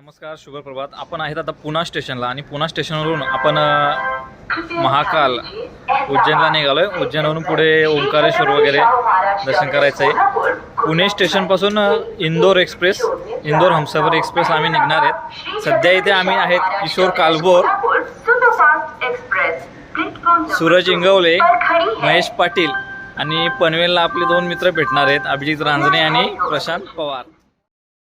नमस्कार शुगर प्रभात आपण आहेत आता पुणा स्टेशनला आणि पुणा स्टेशनवरून आपण महाकाल उज्जैनला निघालोय. उज्जैनवरून पुढे ओंकारेश्वर वगैरे दर्शन करायचं आहे पुणे स्टेशनपासून इंदोर एक्सप्रेस इंदोर हमसफर एक्सप्रेस आम्ही निघणार आहेत. सध्या इथे आम्ही आहेत किशोर कालभोर सूरज इंगवले महेश पाटील आणि पनवेलला आपले दोन मित्र भेटणार आहेत अभिजित रांजणे आणि प्रशांत पवार.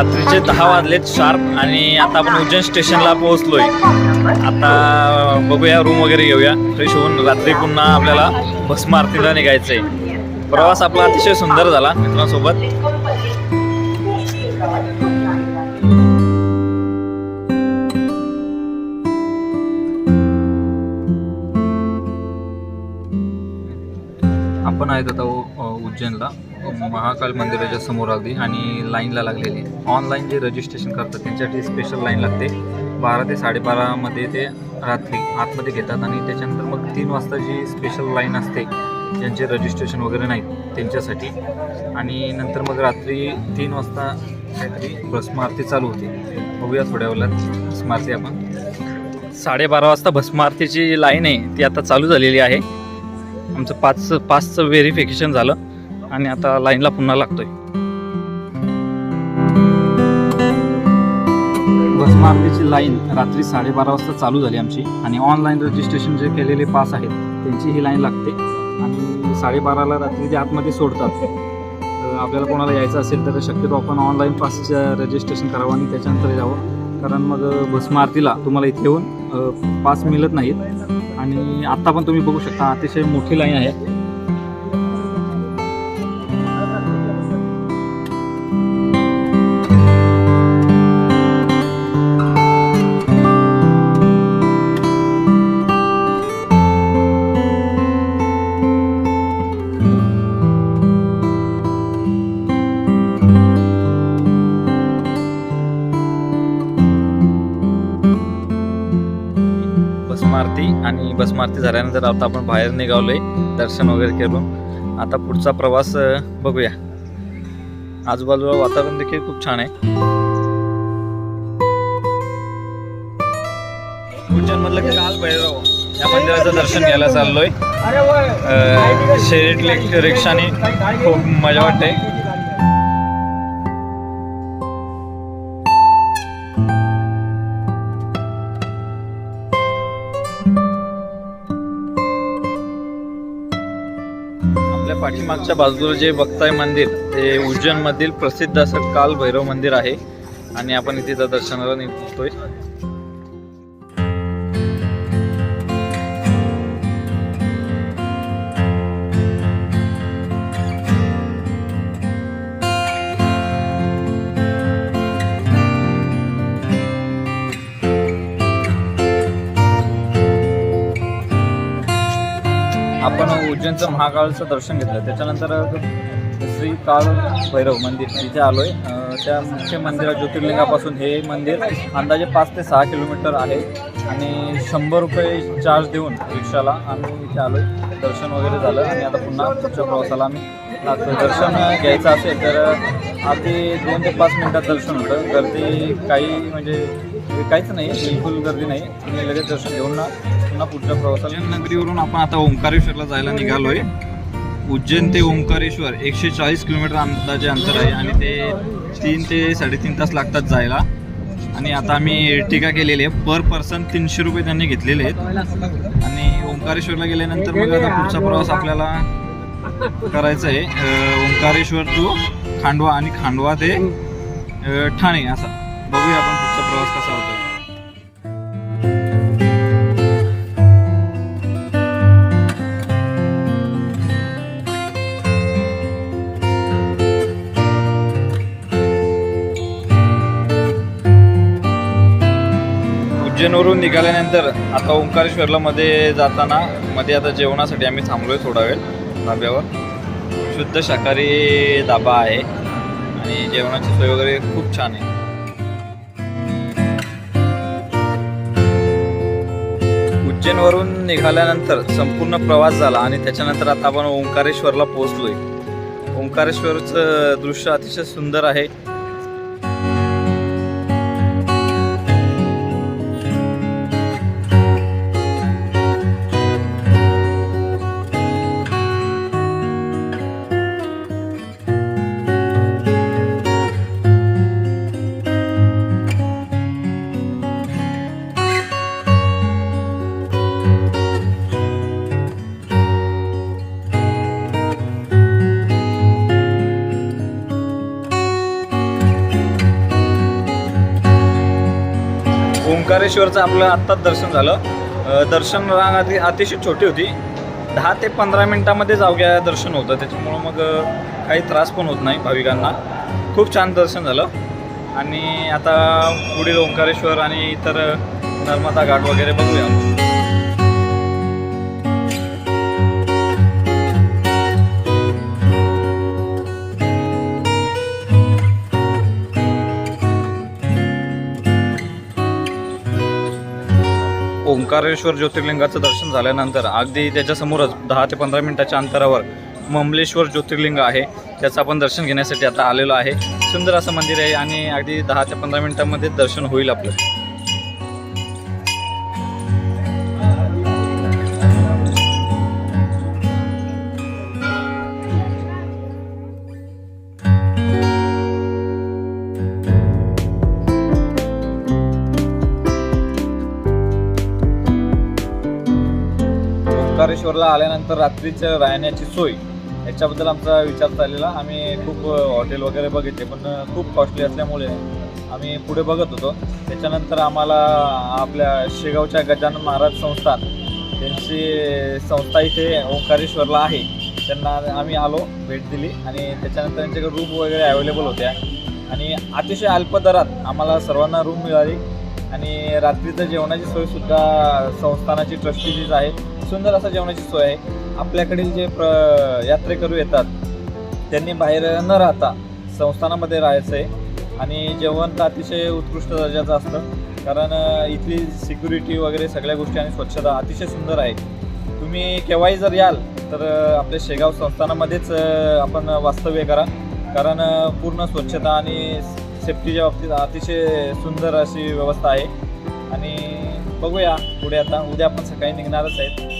रात्रीचे दहा वाजलेत शार्प आणि आता आपण उज्जैन स्टेशनला पोहोचलोय. आता बघूया रूम वगैरे घेऊया. फ्रेश होऊन रात्री पुन्हा आपल्याला भस्म आरतीला निघायचंय. प्रवास आपला अतिशय सुंदर झाला मित्रांसोबत. आपण आहेत आता उज्जैनला. महाकाल मंदिराच्या समोर अगदी आणि लाईनला लागलेली. ऑनलाईन जे रजिस्ट्रेशन करतात त्यांच्यासाठी स्पेशल लाईन लागते. बारा ते साडेबारामध्ये ते रात्री आतमध्ये घेतात आणि त्याच्यानंतर मग तीन वाजता जी स्पेशल लाईन असते ज्यांचे रजिस्ट्रेशन वगैरे नाहीत त्यांच्यासाठी. आणि नंतर मग रात्री तीन वाजता काहीतरी भस्मारती चालू होते. बघूया थोड्या वेळात भस्मारती आपण. साडेबारा वाजता भस्मारतीची लाईन आहे ती आता चालू झालेली आहे. आमचं पाच पाचचं व्हेरिफिकेशन झालं. आणि आता लाईनला पुन्हा लागतोय. भस्म लाईन रात्री साडेबारा वाजता चालू झाली आमची आणि ऑनलाईन रजिस्ट्रेशन जे केलेले पास आहेत त्यांची ही लाईन लागते. आणि साडेबाराला रात्री ते आतमध्ये सोडतात आपल्याला कोणाला यायचं असेल तर शक्यतो आपण ऑनलाईन पासचं रजिस्ट्रेशन करावं आणि त्याच्यानंतर जावं. कारण मग भस्मारतीला तुम्हाला इथे येऊन पास मिळत नाहीत. आणि आत्ता पण तुम्ही बघू शकता अतिशय मोठी लाईन आहे. भस्मारती आणि भस्मारती झाल्यानंतर आता आपण बाहेर निघालोय दर्शन वगैरे केलो. आता पुढचा प्रवास बघूया. आजूबाजूला वातावरण देखील खूप छान आहे. उज्जैनमधलं काल भैरव या मंदिराचं दर्शन घ्यायला चाललोय. अ, शेरीट रिक्षाने खूप मजा वाटते. पाठीमागच्या बाजूला जे बघताय मंदिर ते उज्जैन मधील प्रसिद्ध असं काल भैरव मंदिर आहे. आणि आपण इथे त्या दर्शनाला निघतोय. उज्जैनचं महाकाळचं दर्शन घेतलं. त्याच्यानंतर श्री काळ भैरव मंदिर तिथे आलो आहे त्या मुख्य मंदिरा ज्योतिर्लिंगापासून हे मंदिर अंदाजे पाच ते सहा किलोमीटर आहे आणि शंभर रुपये चार्ज देऊन रिक्षाला आम्ही इथे आलो दर्शन वगैरे झालं आणि आता पुन्हा पुढच्या प्रवासाला आम्ही दर्शन घ्यायचं असेल तर आधी दोन ते पाच मिनटात दर्शन होतं. गर्दी काही म्हणजे काहीच नाही बिलकुल गर्दी नाही. तुम्ही लगेच दर्शन घेऊन ना पुन्हा पुढच्या प्रवासाला नगरीवरून आपण आता ओंकारेश्वरला जायला निघालोय. उज्जैन ते ओंकारेश्वर एकशे चाळीस किलोमीटर अंदाजे अंतर आहे आणि ते तीन ते साडेतीन तास लागतात जायला. आणि आता आम्ही टीका केलेली आहे. पर पर्सन तीनशे रुपये त्यांनी घेतलेले आहेत. आणि ओंकारेश्वरला गेल्यानंतर मग आता पुढचा प्रवास आपल्याला करायचा आहे. ओंकारेश्वर टू खांडवा आणि खांडवा ते ठाणे असा. बघूया आपण पुढचा प्रवास कसा होतो. उज्जैनवरून निघाल्यानंतर आता ओंकारेश्वरला मध्ये जाताना मध्ये आता जेवणासाठी आम्ही थांबलोय थोडा वेळ धाब्यावर शुद्ध शाकाहारी धाबा आहे आणि जेवणाची सोय वगैरे खूप छान आहे. उज्जैनवरून निघाल्यानंतर संपूर्ण प्रवास झाला आणि त्याच्यानंतर आता आपण ओंकारेश्वरला पोहोचलोय. ओंकारेश्वरचं दृश्य अतिशय सुंदर आहे. ओंकारेश्वरचं आपलं आत्ताच दर्शन झालं. दर्शन रांग अति अतिशय छोटी होती. दहा ते पंधरा मिनटामध्येच अवघ्या दर्शन होतं. त्याच्यामुळं मग काही त्रास पण होत नाही भाविकांना. खूप छान दर्शन झालं. आणि आता पुढील ओंकारेश्वर आणि इतर नर्मदा घाट वगैरे बघूया. ओंकारेश्वर ज्योतिर्लिंगाचं दर्शन झाल्यानंतर अगदी त्याच्यासमोरच दहा ते पंधरा मिनिटाच्या अंतरावर ममलेश्वर ज्योतिर्लिंग आहे. त्याचं आपण दर्शन घेण्यासाठी आता आलेलो आहे. सुंदर असं मंदिर आहे आणि अगदी दहा ते पंधरा मिनिटांमध्ये दर्शन होईल आपलं. ओंकारेश्वरला आल्यानंतर रात्रीचं राहण्याची सोय याच्याबद्दल आमचा विचार चाललेला. आम्ही खूप हॉटेल वगैरे बघितले पण खूप कॉस्टली असल्यामुळे आम्ही पुढे बघत होतो. त्याच्यानंतर आम्हाला आपल्या शेगावच्या गजानन महाराज संस्थान त्यांची संस्था इथे ओंकारेश्वरला आहे. त्यांना आम्ही आलो भेट दिली आणि त्याच्यानंतर त्यांच्याकडे रूम वगैरे अवेलेबल होत्या. आणि अतिशय अल्प दरात आम्हाला सर्वांना रूम मिळाली. आणि रात्रीचं जेवणाची सोयसुद्धा संस्थानाची ट्रस्टीचीच आहे सुंदर असं जेवणाची सोय आहे. आपल्याकडील जे प्र यात्रेकरू येतात त्यांनी बाहेर न राहता संस्थानामध्ये राहायचं आहे. आणि जेवण तर अतिशय उत्कृष्ट दर्जाचं असतं कारण इथली सिक्युरिटी वगैरे सगळ्या गोष्टी आणि स्वच्छता अतिशय सुंदर आहे. तुम्ही केव्हाही जर याल तर आपल्या शेगाव संस्थानामध्येच आपण वास्तव्य करा. कारण पूर्ण स्वच्छता आणि सेफ्टीच्या बाबतीत अतिशय सुंदर अशी व्यवस्था आहे. आणि बघूया पुढे आता उद्या आपण सकाळी निघणारच आहेत.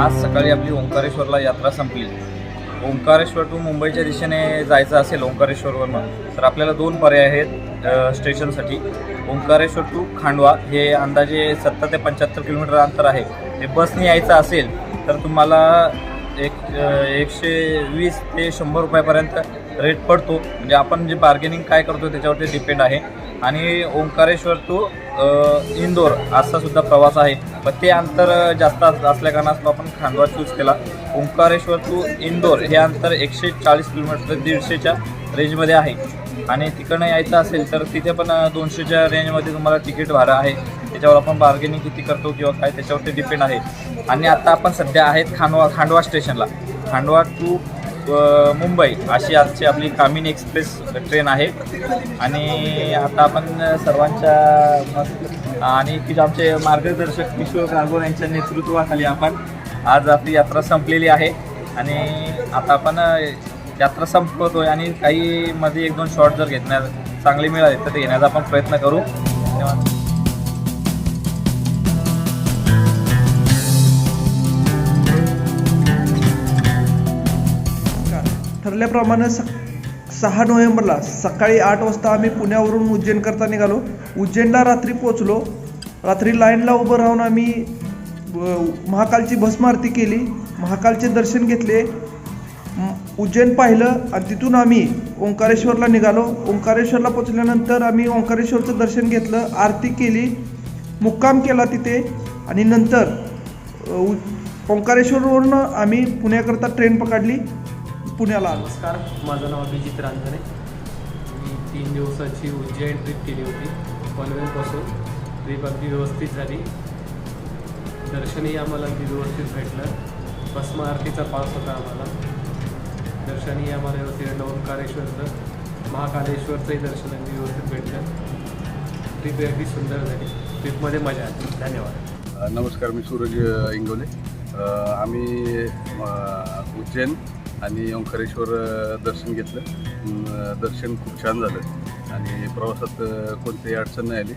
आज सकाळी आपली ओंकारेश्वरला यात्रा संपली. ओंकारेश्वर टू मुंबईच्या दिशेने जायचं असेल ओंकारेश्वरवरनं तर आपल्याला दोन पर्याय आहेत स्टेशनसाठी. ओंकारेश्वर टू खांडवा हे अंदाजे सत्तर ते पंच्याहत्तर किलोमीटर अंतर आहे. हे बसने यायचं असेल तर तुम्हाला एक एकशे वीस ते शंभर रुपयापर्यंत रेट पडतो. म्हणजे आपण जे बार्गेनिंग काय करतो त्याच्यावरती डिपेंड आहे. आणि ओंकारेश्वर टू इंदोर असा सुद्धा प्रवास आहे. पण ते अंतर जास्त अस- असल्या आपण खांडवा चूज केला. ओंकारेश्वर टू इंदोर हे अंतर एकशे चाळीस किलोमीटर दीडशेच्या रेंजमध्ये आहे. आणि तिकडनं यायचं असेल तर तिथे पण दोनशेच्या रेंजमध्ये तुम्हाला तिकीट भाडं आहे. त्याच्यावर आपण बार्गेनिंग किती करतो किंवा काय त्याच्यावरती डिपेंड आहे. आणि आता आपण सध्या आहेत खांडवा खांडवा स्टेशनला खांडवा टू मुंबई अशी आजची आपली कामिनी एक्सप्रेस ट्रेन आहे. आणि आता आपण सर्वांच्या मस्त आणि की आमचे मार्गदर्शक किशोर गारगोर यांच्या नेतृत्वाखाली आपण आज आपली यात्रा संपलेली आहे. आणि आता आपण यात्रा यात्रा संपवतोय आणि काही मध्ये एक दोन शॉट जर घेण्यात चांगले मिळाले तर ते घेण्याचा आपण प्रयत्न करू. धन्यवाद. ठरल्याप्रमाणे स सहा नोव्हेंबरला सकाळी आठ वाजता आम्ही पुण्यावरून उज्जैन करता निघालो. उज्जैनला रात्री पोचलो रात्री लाईनला उभं राहून आम्ही महाकालची भस्मारती केली. महाकालचे दर्शन घेतले. उज्जैन पाहिलं आणि तिथून आम्ही ओंकारेश्वरला निघालो. ओंकारेश्वरला पोचल्यानंतर आम्ही ओंकारेश्वरचं दर्शन घेतलं आरती केली मुक्काम केला तिथे. आणि नंतर उ- ओंकारेश्वरवरून आम्ही पुण्याकरता ट्रेन पकडली. पुण्याला नमस्कार माझं नाव अभिजित रांजणे. मी तीन दिवसाची उज्जैन ट्रिप केली होती. पनवेलपासून ट्रिप अगदी व्यवस्थित झाली. दर्शनही आम्हाला अगदी व्यवस्थित भेटलं. भस्म आरतीचा पास होता आम्हाला. दर्शनही आम्हाला व्यवस्थित भेटलं. ओंकारेश्वरचं महाकालेश्वरचंही दर्शन अगदी व्यवस्थित भेटलं. ट्रिप अगदी सुंदर झाली. ट्रिपमध्ये मजा आली. धन्यवाद. नमस्कार मी सूरज इंगोले. आम्ही उज्जैन आणि ओंकारेश्वर दर्शन घेतलं. दर्शन खूप छान झालं. आणि प्रवासात कोणतीही अडचण नाही आली.